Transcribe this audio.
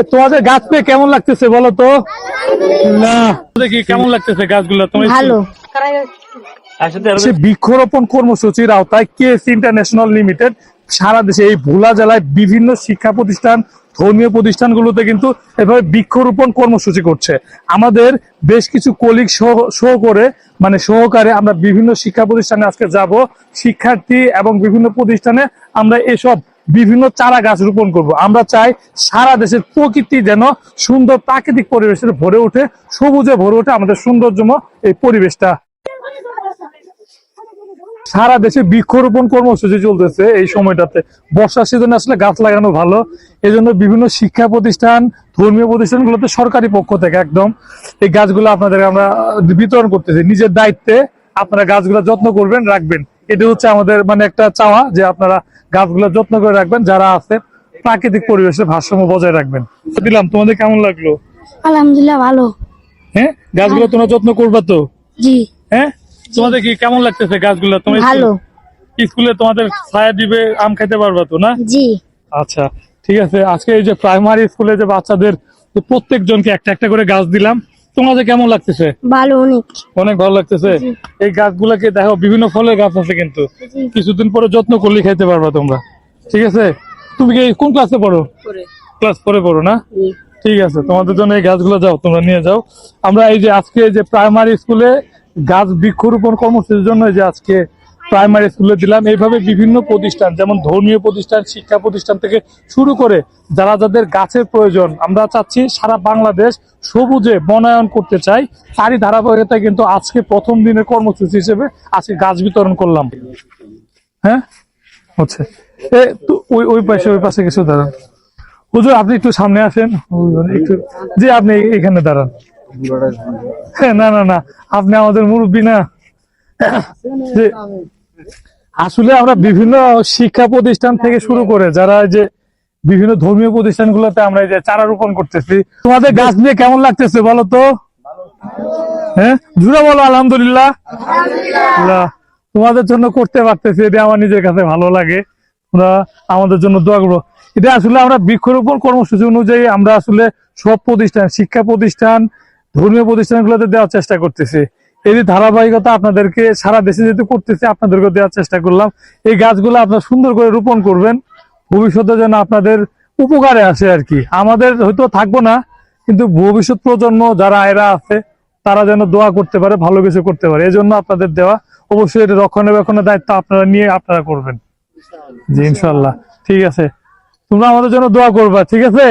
তোমাদের গাছ পেয়ে কেমন লাগতেছে বলো তো? না। দেখি কেমন লাগতেছে গাছগুলো তোমার ভালো। বৃক্ষরোপণ কর্মসূচির আওতায় কেএস ইন্টারন্যাশনাল লিমিটেড সারা দেশে এই ভোলা জেলায় বিভিন্ন শিক্ষা প্রতিষ্ঠান ধর্মীয় প্রতিষ্ঠানগুলোতে কিন্তু এভাবে বৃক্ষরোপণ কর্মসূচি করছে। আমাদের বেশ কিছু কলিগ সহ করে মানে সহকারে আমরা বিভিন্ন শিক্ষা প্রতিষ্ঠানে আজকে যাব। শিক্ষার্থী এবং বিভিন্ন প্রতিষ্ঠানে আমরা এসব বিভিন্ন চারা গাছ রোপণ করব। আমরা চাই সারা দেশের প্রকৃতি যেন সুন্দর প্রাকৃতিক পরিবেশের ভরে ওঠে, সবুজে ভরে ওঠে আমাদের সৌন্দর্যময় এই পরিবেশটা। সারা দেশে বৃক্ষরোপণ কর্মসূচি চলতেছে এই সময়টাতে। বর্ষার সিজনে আসলে গাছ লাগানো ভালো। এজন্য বিভিন্ন শিক্ষা প্রতিষ্ঠান, ধর্মীয় প্রতিষ্ঠানগুলোতে সরকারি পক্ষ থেকে একদম এই গাছগুলো আপনাদের আমরা বিতরণ করতেছি। নিজের দায়িত্বে আপনারা গাছগুলো যত্ন করবেন, রাখবেন। এটা হচ্ছে আমাদের মানে একটা চাওয়া যে আপনারা গাছগুলো যত্ন করে রাখবেন যারা আছে প্রাকৃতিক পরিবেশের ভারসাম্য বজায় রাখবেন। দিলাম তোমাদের কেমন লাগল? আলহামদুলিল্লাহ ভালো। হ্যাঁ? গাছগুলো তোমরা যত্ন করবা তো? জি। হ্যাঁ? তোমাদের কি কেমন লাগতেছে গাছগুলো? তোমার ভালো। স্কুলে তোমাদের ছায়া দিবে আম খাইতে পারবা তো না? জি। আচ্ছা ঠিক আছে। আজকে এই যে প্রাইমারি স্কুলে যে বাচ্চাদের প্রত্যেকজনকে একটা একটা করে গাছ দিলাম। তোমাদের কেমন লাগতেছে? ভালো অনেক। অনেক ভালো লাগতেছে? এই গাছগুলাকে দেখো বিভিন্ন ফলের গাছ আছে কিন্তু। কিছুদিন পরে যত্ন করলে খাইতে পারবা তোমরা। ঠিক আছে? তুমি কি কোন ক্লাসে পড়ো? ক্লাস পরে পড়ো না? ঠিক আছে তোমাদের জন্য এই গাছগুলো যাও তোমরা নিয়ে যাও। আমরা এই যে আজকে যে প্রাইমারি স্কুলে গাছ বৃক্ষরোপণ কর্মসূচির জন্য যে আজকে প্রাইমারি স্কুলে দিলাম। এইভাবে বিভিন্ন প্রতিষ্ঠান যেমন ধর্মীয় প্রতিষ্ঠান শিক্ষা প্রতিষ্ঠান থেকে শুরু করে যারা যাদের গাছের প্রয়োজন আমরা চাচ্ছি সারা বাংলাদেশ সবুজে বনায়ন করতে চাই। তারই ধারাবাহিকতায় কিন্তু আজকে প্রথম দিনের কর্মসূচি হিসেবে আজকে গাছ বিতরণ করলাম। হ্যাঁ? হচ্ছে। এ তো ওই ওই পাশে ওই পাশে কিছু দাঁড়ান। হুজুর আপনি একটু সামনে আসেন। একটু জি আপনি এখানে দাঁড়ান। হ্যাঁ, না না না। আপনি আমাদের মুরব্বী না। যে আসলে আমরা বিভিন্ন শিক্ষা প্রতিষ্ঠান থেকে শুরু করে যারা যে বিভিন্ন ধর্মীয় প্রতিষ্ঠানগুলোতে আমরা যে চারা রোপণ করতেছি, তোমাদের গাছ নিয়ে কেমন লাগতেছে বলো তো? হ্যাঁ? জুড়ে বলো, আলহামদুলিল্লাহ। তোমাদের জন্য করতে পারতেছি, এটা আমার নিজের কাছে ভালো লাগে। তোমরা আমাদের জন্য দোয়া করব এটা আসলে আমরা বৃক্ষরোপণ কর্মসূচি অনুযায়ী আমরা আসলে সব প্রতিষ্ঠান, শিক্ষা প্রতিষ্ঠান, ধর্মীয় প্রতিষ্ঠানগুলোতে দেওয়ার চেষ্টা করতেছি। এই যে ধারাবাহিকতা আপনাদেরকে সারা দেশে যেহেতু করতেছি আপনাদেরকে দেওয়ার চেষ্টা করলাম। এই গাছগুলো আপনারা সুন্দর করে রোপণ করবেন। ভবিষ্যতে যেন আপনাদের উপকারে আসে আর কি। আমাদের হয়তো থাকব না, কিন্তু ভবিষ্যৎ প্রজন্ম যারা এরা আছে, তারা যেন দোয়া করতে পারে, ভালো কিছু করতে পারে। এই জন্য আপনাদের দেওয়া অবশ্যই এটা রক্ষণাবেক্ষণের দায়িত্ব আপনারা নিয়ে আপনারা করবেন। জি ইনশাল্লাহ ঠিক আছে। তোমরা আমাদের জন্য দোয়া করবা, ঠিক আছে?